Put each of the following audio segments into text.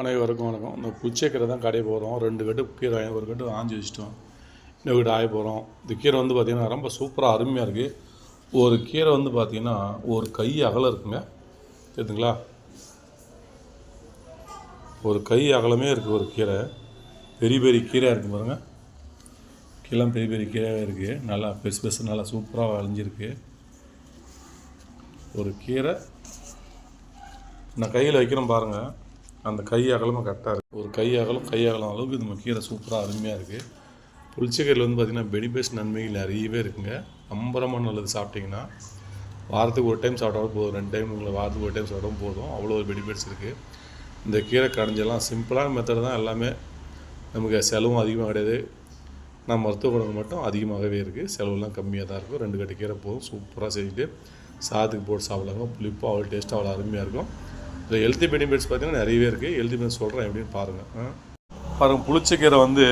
அனைவருக்கும் வணக்கம். இந்த புச்சக்கீரை தான் கடைய போகிறோம் ரெண்டு கட்டு கீரை வாங்கி ஒரு கட்டு ஆஞ்சி வச்சுட்டோம். இன்னொரு கட்டு ஆய போகிறோம் இந்த கீரை வந்து பார்த்திங்கன்னா ரொம்ப சூப்பராக அருமையாக இருக்குது ஒரு கீரை வந்து பார்த்திங்கன்னா ஒரு கை அகலம் இருக்குங்க. தெரியுதுங்களா? ஒரு கை அகலமே இருக்குது ஒரு கீரை. பெரிய பெரிய கீரையாக இருக்குது பாருங்கள் கீழே பெரிய பெரிய கீரையாக இருக்குது நல்லா பெருசு பெருசு நல்லா சூப்பராக வளைஞ்சிருக்கு ஒரு கீரை. நான் கையில் வைக்கிறேன் பாருங்கள் அந்த கை அகலமாக கரெக்டாக இருக்குது ஒரு கை அகலம் கை அகலம் அளவுக்கு இந்த கீரை சூப்பராக அருமையாக இருக்குது புளிச்சக்கீரையில் வந்து பார்த்திங்கன்னா பெனிஃபிட்ஸ் நன்மைகள் நிறையவே இருக்குங்க. ரொம்ப நல்லது சாப்பிட்டிங்கன்னா வாரத்துக்கு ஒரு டைம் சாப்பிட்டாலும் போதும். ரெண்டு டைம் உங்களை வாரத்துக்கு ஒரு டைம் சாப்பிட்டாலும் போதும். அவ்வளோ ஒரு பெனிஃபிட்ஸ் இருக்குது இந்த கீரை கடைஞ்செல்லாம் சிம்பிளான மெத்தட் தான் எல்லாமே நமக்கு செலவும் அதிகமாக கிடையாது. நான் மருத்துவ குணங்கள் மட்டும் அதிகமாகவே இருக்குது செலவுலாம் கம்மியாக தான் இருக்கும். ரெண்டு கட்டு கீரை போதும். சூப்பராக செஞ்சுட்டு சாதத்துக்கு போட்டு சாப்பிடலாங்க. புளிப்பு அவ்வளோ டேஸ்ட்டாக அவ்வளோ அருமையாக இருக்கும். இதில் ஹெல்த்தி பெனிஃபிட்ஸ் பார்த்தீங்கன்னா நிறையவே இருக்குது ஹெல்த்தி பெனிஃபிட்ஸ் சொல்கிறேன் எப்படின்னு பாருங்கள் ஆ. பாருங்கள் புளிச்சக்கீரை வந்து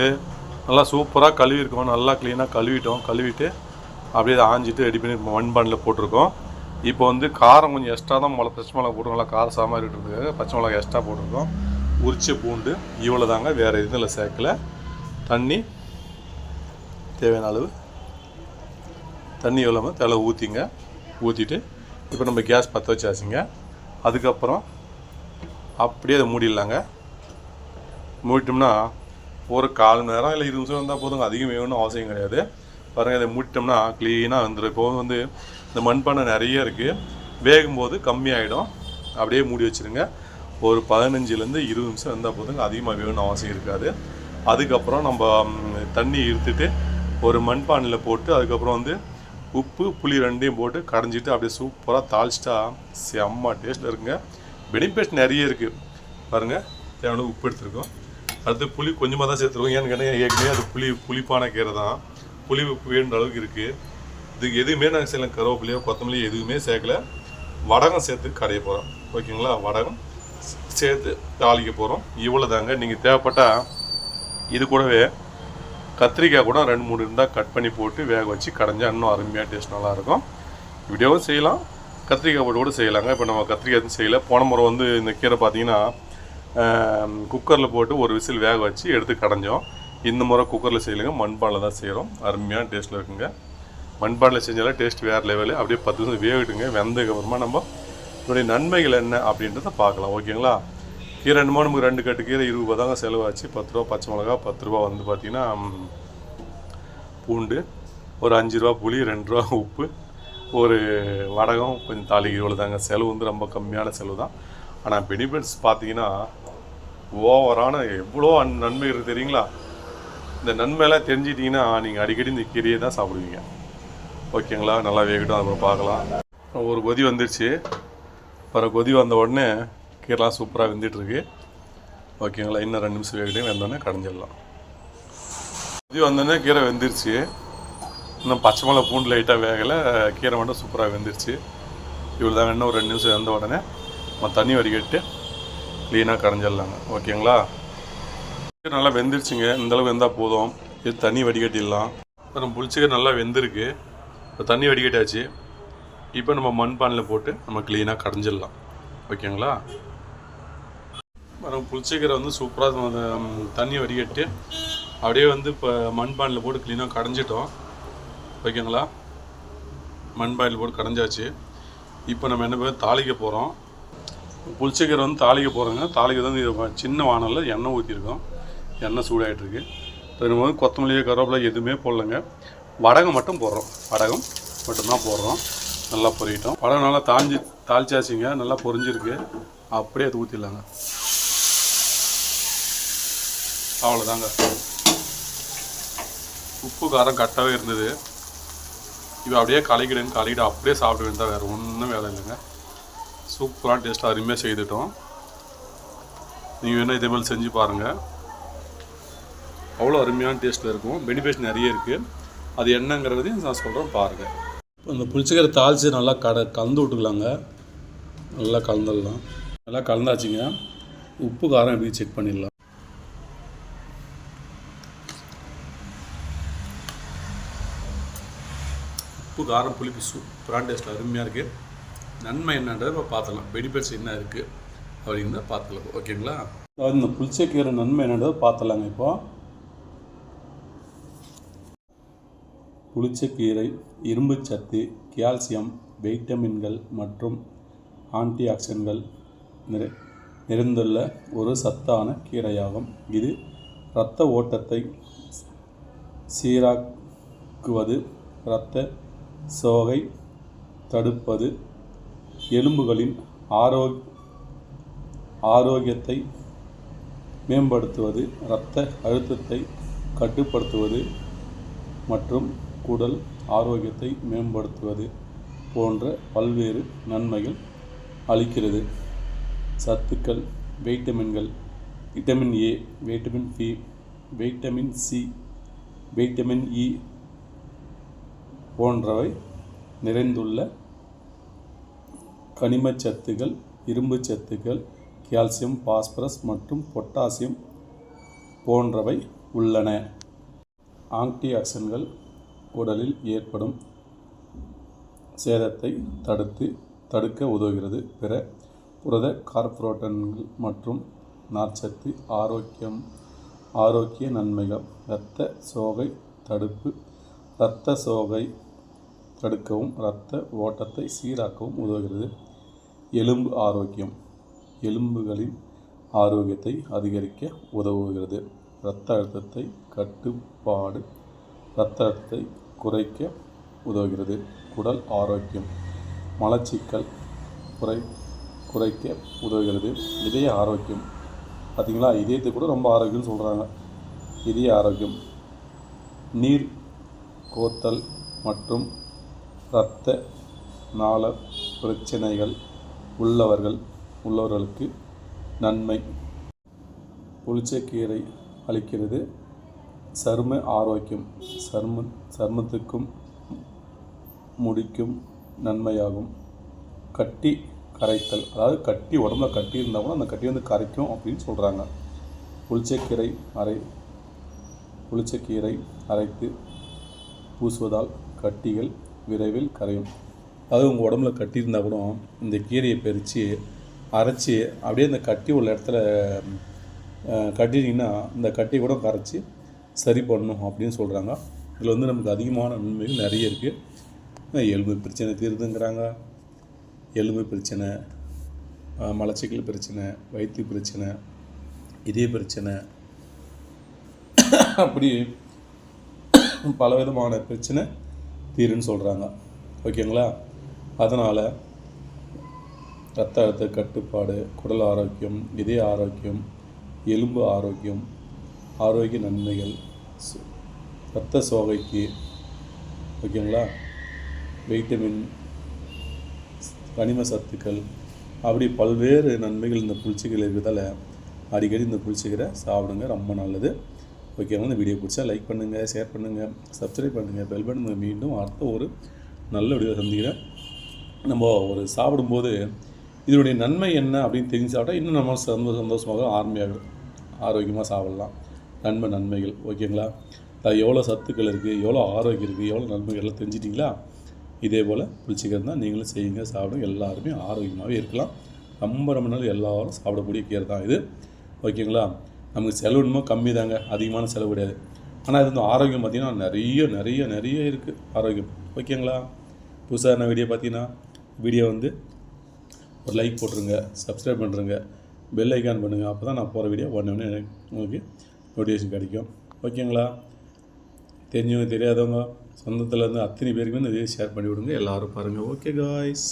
நல்லா சூப்பராக கழுவிருக்கோம் நல்லா க்ளீனாக கழுவிட்டோம். கழுவிட்டு அப்படியே ஆஞ்சிட்டு ரெடி பண்ணி மண்பானில் போட்டிருக்கோம். இப்போ வந்து காரம் கொஞ்சம் எக்ஸ்ட்ரா தான் மிளகா பச்சை மிளகா போட்டு நல்லா காரம் சாமான் இருக்கிறதுக்காக பச்சை மிளகா எக்ஸ்ட்ரா போட்டிருக்கோம். உரிச்ச பூண்டு இவ்வளோ தாங்க வேறு எதுவும் இல்லை சேர்க்கல. தண்ணி தேவையான அளவு. தண்ணி எவ்வளோ தலை ஊற்றிங்க ஊற்றிட்டு இப்போ நம்ம கேஸ் பற்ற வச்சாச்சுங்க. அதுக்கப்புறம் அப்படியே அதை மூடிடலாங்க. மூடிட்டோம்னா ஒரு கால் மணி நேரம் இல்லை இருபது நிமிஷம் வந்தால் போதுங்க. அதிகம் வேணும்னு அவசியம் கிடையாது. பாருங்கள் இதை மூடிட்டோம்னா க்ளீனாக வந்துடும் இப்போ வந்து இந்த மண்பானை நிறைய இருக்குது வேகும்போது கம்மியாகிடும் அப்படியே மூடி வச்சுருங்க. ஒரு பதினஞ்சுலேருந்து இருபது நிமிஷம் வந்தால் போதுங்க. அதிகமாக வேணும்னு அவசியம் இருக்காது. அதுக்கப்புறம் நம்ம தண்ணி இருத்துட்டு ஒரு மண்பானையில் போட்டு அதுக்கப்புறம் வந்து உப்பு புளி ரெண்டையும் போட்டு கடைஞ்சிட்டு அப்படியே சூப்பராக தாளிச்சிட்டா செம்ம டேஸ்ட்டில் இருக்குங்க. பெனிஃபிட் நிறைய இருக்குது பாருங்கள் தேவையான உப்பு எடுத்துருக்கோம். அடுத்து புளி கொஞ்சமாக தான் சேர்த்துருக்கோம். ஏன்னு கேட்டால் ஏற்கனவே அது புளி புளிப்பான கீரை தான். புளி உப்பு வேணுன்ற அளவுக்கு இருக்குது இதுக்கு எதுவுமே நாங்கள் செய்யலாம் கருவேப்பிலையோ கொத்தமல்லியோ எதுவுமே சேர்க்கல. வடகம் சேர்த்து கடைய போகிறோம் ஓகேங்களா? வடகம் சேர்த்து தாளிக்க போகிறோம் இவ்வளோ தாங்க நீங்கள் தேவைப்பட்டால் இது கூடவே கத்திரிக்காய் கூட ரெண்டு மூணு இருந்தால் கட் பண்ணி போட்டு வேக வச்சு கடைஞ்சா இன்னும் அருமையாக டேஸ்ட் நல்லாயிருக்கும் வீடியோவும் செய்யலாம். கத்திரிக்காய் போட்டு கூட செய்யலாங்க. இப்போ நம்ம கத்திரிக்காய் எதுவும் செய்யலை. போன முறை வந்து இந்த கீரை பார்த்தீங்கன்னா குக்கரில் போட்டு ஒரு விசில் வேக வச்சு எடுத்து கடைஞ்சோம். இந்த முறை குக்கரில் செய்யலைங்க. மண்பானில் தான் செய்கிறோம் அருமையான டேஸ்ட்டில் இருக்குங்க. மண்பானில் செஞ்சாலே டேஸ்ட் வேறு லெவலு. அப்படியே பத்து நிமிஷம் வேகட்டுங்க. வெந்ததுக்கப்புறமா நம்ம இதனுடைய நன்மைகள் என்ன அப்படின்றத பார்க்கலாம். ஓகேங்களா? கீரை என்னமோ நமக்கு ரெண்டு கட்டு கீரை இருபது ரூபா தாங்க செலவாச்சு. பத்து ரூபா பச்சை மிளகா பத்து ரூபா வந்து பார்த்திங்கன்னா பூண்டு ஒரு அஞ்சு ரூபா புளி ரெண்டு ரூபா உப்பு ஒரு வடகம் கொஞ்சம் தாளிக்கு இவ்வளோ தாங்க. செலவு வந்து ரொம்ப கம்மியான செலவு தான் ஆனால் பெனிஃபிட்ஸ் பார்த்தீங்கன்னா ஓவரான எவ்வளோ அந் நன்மை இருக்குது தெரியுங்களா? இந்த நன்மையெல்லாம் தெரிஞ்சிட்டிங்கன்னா நீங்கள் அடிக்கடி இந்த கீரையை தான் சாப்பிடுவீங்க. ஓகேங்களா? நல்லா வேகட்டும். அப்புறம் பார்க்கலாம். ஒரு கொதி வந்துருச்சு. அப்புறம் கொதி வந்த உடனே கீரைலாம் சூப்பராக வெந்துட்டுருக்கு. ஓகேங்களா? இன்னும் ரெண்டு நிமிஷம் வேகட்டும். வெந்தோடனே கடைஞ்சிடலாம். கொதி வந்தோடனே கீரை வெந்துருச்சு. இன்னும் பச்சை மிளகா பூண்டு லைட்டாக வேகலை கீரை மட்டும் சூப்பராக வெந்துருச்சு. இவ்வளோ தான் இன்னும் ஒரு ரெண்டு நிமிஷம் வெந்த உடனே நம்ம தண்ணி வடிகட்டு க்ளீனாக கடைஞ்சிடலாங்க ஓகேங்களா? நல்லா வெந்துருச்சுங்க. இந்த வெந்தால் போதும். இது தண்ணி வடிகட்டிடலாம். இப்போ நம்ம புளிச்சக்கீரை நல்லா வெந்திருக்கு. இப்போ தண்ணி வடிகட்டாச்சு இப்போ நம்ம மண்பானில் போட்டு நம்ம க்ளீனாக கடைஞ்சிடலாம் ஓகேங்களா? நம்ம புளிச்சிக்கரை வந்து சூப்பராக தண்ணி வடிகட்டி அப்படியே வந்து இப்போ மண்பானில் போட்டு க்ளீனாக கடைஞ்சிட்டோம் ஓகேங்களா? மண்பானில் போட்டு கடைஞ்சாச்சு. இப்போ நம்ம என்ன பேர் தாளிக்க போகிறோம் புளிச்சக்கீரை வந்து தாளிக்க போகிறோங்க தாளிக்க வந்து இது சின்ன வானலில் எண்ணெய் ஊற்றிருக்கோம் எண்ணெய் சூடாகிட்டுருக்கு நம்ம வந்து கொத்தமல்லி கருவேப்பிலை எதுவுமே போடலைங்க. வடகம் மட்டும் போடுறோம். வடகம் மட்டும்தான் போடுறோம். நல்லா பொரியட்டும். வடகம் நல்லா தாஞ்சி தாளிச்சாச்சுங்க. நல்லா பொரிஞ்சிருக்கு. அப்படியே அது ஊற்றிடலாங்க அவ்வளோதாங்க. உப்பு காரம் கரெக்டாகவே இருந்தது. இப்போ அப்படியே கலக்கிடுன்னு கலக்கிட்டு அப்படியே சாப்பிட வேண்டியதான் வேறு ஒன்றும் வேலை இல்லைங்க. சூப்பராக டேஸ்ட்டாக அருமையாக செய்துட்டோம். நீங்கள் வேணால் இதே மாதிரி செஞ்சு பாருங்கள் அவ்வளோ அருமையான டேஸ்ட்டில் இருக்கும். பெனிஃபிட்ஸ் நிறைய இருக்குது அது என்னங்கிறதையும் நான் சொல்கிறேன் பாருங்கள் இப்போ இந்த புளிச்சக்கீரை தாளித்து நல்லா கட கலந்து விட்டுக்கலாங்க. நல்லா கலந்துடலாம். நல்லா கலந்தாச்சுங்க. உப்பு காரம் எப்படி செக் பண்ணிடலாம். உப்பு காரம் புளிப்பு சூப்பரான டேஸ்ட் அருமையாக இருக்குது நன்மை என்னன்றதை இப்போ பார்த்துக்கலாம். பெனிஃபிட்ஸ் என்ன இருக்குது அப்படின்னு பார்த்துக்கலாம். ஓகேங்களா அதாவது இந்த புளிச்சக்கீரை நன்மை என்னன்றதை பார்த்துலாங்க இப்போ. புளிச்சக்கீரை இரும்புச்சத்து கால்சியம் வைட்டமின்கள் மற்றும் ஆன்டிஆக்சிடன்ட்கள் நிறை நிறைந்துள்ள ஒரு சத்தான கீரையாகும். இது இரத்த ஓட்டத்தை சீராக்குவது இரத்த சோகை தடுப்பது எலும்புகளின் ஆரோக் ஆரோக்கியத்தை மேம்படுத்துவது இரத்த அழுத்தத்தை கட்டுப்படுத்துவது மற்றும் குடல் ஆரோக்கியத்தை மேம்படுத்துவது போன்ற பல்வேறு நன்மைகள் அளிக்கிறது. சத்துக்கள் வைட்டமின்கள் vitamin A vitamin B vitamin C vitamin E போன்றவை நிறைந்துள்ள கனிமச் சத்துகள் இரும்புச் சத்துக்கள் கால்சியம் பாஸ்பரஸ் மற்றும் பொட்டாசியம் போன்றவை உள்ளன. ஆன்டிஆக்சிடன்ட்கள் உடலில் ஏற்படும் சேதத்தை தடுத்து தடுக்க உதவுகிறது. பிற புரத கார்போரேட்டன்கள் மற்றும் நார்ச்சத்து ஆரோக்கியம் ஆரோக்கிய நன்மைகள் இரத்த சோகை தடுப்பு இரத்த சோகை தடுக்கவும் இரத்த ஓட்டத்தை சீராக்கவும் உதவுகிறது. எலும்பு ஆரோக்கியம். எலும்புகளின் ஆரோக்கியத்தை அதிகரிக்க உதவுகிறது. இரத்த அழுத்தத்தை கட்டுப்பாடு இரத்த அழுத்தத்தை குறைக்க உதவுகிறது. குடல் ஆரோக்கியம். மலச்சிக்கல் குறை குறைக்க உதவுகிறது. இதய ஆரோக்கியம். பார்த்தீங்களா இதயத்தை கூட ரொம்ப ஆரோக்கியம்னு சொல்கிறாங்க இதய ஆரோக்கியம். நீர் கோத்தல் மற்றும் இரத்த நாள பிரச்சனைகள் உள்ளவர்கள் உள்ளவர்களுக்கு நன்மை. புளிச்சக்கீரை அளிக்கிறது. சரும ஆரோக்கியம் சரும சருமத்துக்கும் முடிக்கும் நன்மையாகும். கட்டி கரைத்தல் அதாவது கட்டி உடம்புல கட்டி இருந்தால் கூட அந்த கட்டி வந்து கரைக்கும் அப்படின்னு சொல்கிறாங்க புளிச்சக்கீரை அரை புளிச்சக்கீரை அரைத்து பூசுவதால் கட்டிகள் விரைவில் கரையும். அதாவது உங்கள் உடம்புல கட்டியிருந்தால் கூட இந்த கீரையை பறித்து அரைச்சி அப்படியே இந்த கட்டி உள்ள இடத்துல கட்டிட்டிங்கன்னா கட்டினீங்கன்னா இந்த கட்டி கூட கரைச்சி சரி பண்ணணும் அப்படின்னு சொல்கிறாங்க இதில் வந்து நமக்கு அதிகமான நன்மைகள் நிறைய இருக்குது எலும்பு பிரச்சனை தீருதுங்கிறாங்க. எலும்பு பிரச்சனை மலச்சிக்கல் பிரச்சனை வயிற்று பிரச்சனை இதய பிரச்சனை அப்படி பல விதமான பிரச்சனை தீருன்னு சொல்கிறாங்க ஓகேங்களா? அதனால் ரத்த அழுத்த கட்டுப்பாடு குடல் ஆரோக்கியம் இதய ஆரோக்கியம் எலும்பு ஆரோக்கியம் ஆரோக்கிய நன்மைகள் ரத்த இரத்த சோகைக்கு ஓகேங்களா? வைட்டமின் கனிம சத்துக்கள் அப்படி பல்வேறு நன்மைகள் இந்த புளிச்சக்கீரை இருக்கிறதால அடிக்கடி இந்த புளிச்சக்கீரை சாப்பிடுங்க. ரொம்ப நல்லது. ஓகேவா இந்த வீடியோ பிடிச்சா லைக் பண்ணுங்கள் ஷேர் பண்ணுங்கள் சப்ஸ்கிரைப் பண்ணுங்கள் பெல் பண்ணுங்க மீண்டும் அடுத்த ஒரு நல்ல வீடியோ சந்திக்கிறேன். நம்ம ஒரு சாப்பிடும்போது இதனுடைய நன்மை என்ன அப்படின்னு தெரிஞ்சு சாப்பிட்டா இன்னும் நம்ம சந்தோஷ சந்தோஷமாக ஆர்மையாக ஆரோக்கியமாக சாப்பிடலாம். நன்மை நன்மைகள். ஓகேங்களா அது எவ்வளோ சத்துக்கள் இருக்குது எவ்வளோ ஆரோக்கியம் இருக்குது எவ்வளோ நன்மைகள் எல்லாம் தெரிஞ்சிட்டிங்களா? இதே போல் புளிச்சிக்கிறது தான் நீங்களும் செய்யுங்க சாப்பிடுங்க. எல்லாருமே ஆரோக்கியமாகவே இருக்கலாம். ரொம்ப ரொம்ப நாள் எல்லாரும் சாப்பிடக்கூடிய கீரை தான் இது. ஓகேங்களா நமக்கு செலவு இன்னும் கம்மி தாங்க அதிகமான செலவு கிடையாது. ஆனால் இது வந்து ஆரோக்கியம் பார்த்திங்கன்னா நிறைய நிறைய நிறைய இருக்குது ஆரோக்கியம். ஓகேங்களா? புதுசாக என்ன வீடியோ பார்த்தீங்கன்னா வீடியோ வந்து ஒரு லைக் போட்டுருங்க சப்ஸ்கிரைப் பண்ணுறங்க பெல் ஐக்கான் பண்ணுங்கள் அப்போ தான் நான் போகிற வீடியோ ஒன்று ஒன்று எனக்கு உங்களுக்கு நோட்டிஃபிகேஷன் கிடைக்கும். ஓகேங்களா? தெரிஞ்சவங்க தெரியாதவங்க சொந்தத்தில் இருந்து அத்தனை பேருக்குமே இந்த வீடியோ ஷேர் பண்ணி விடுங்க எல்லோரும் பாருங்கள் ஓகே காய்ஸ்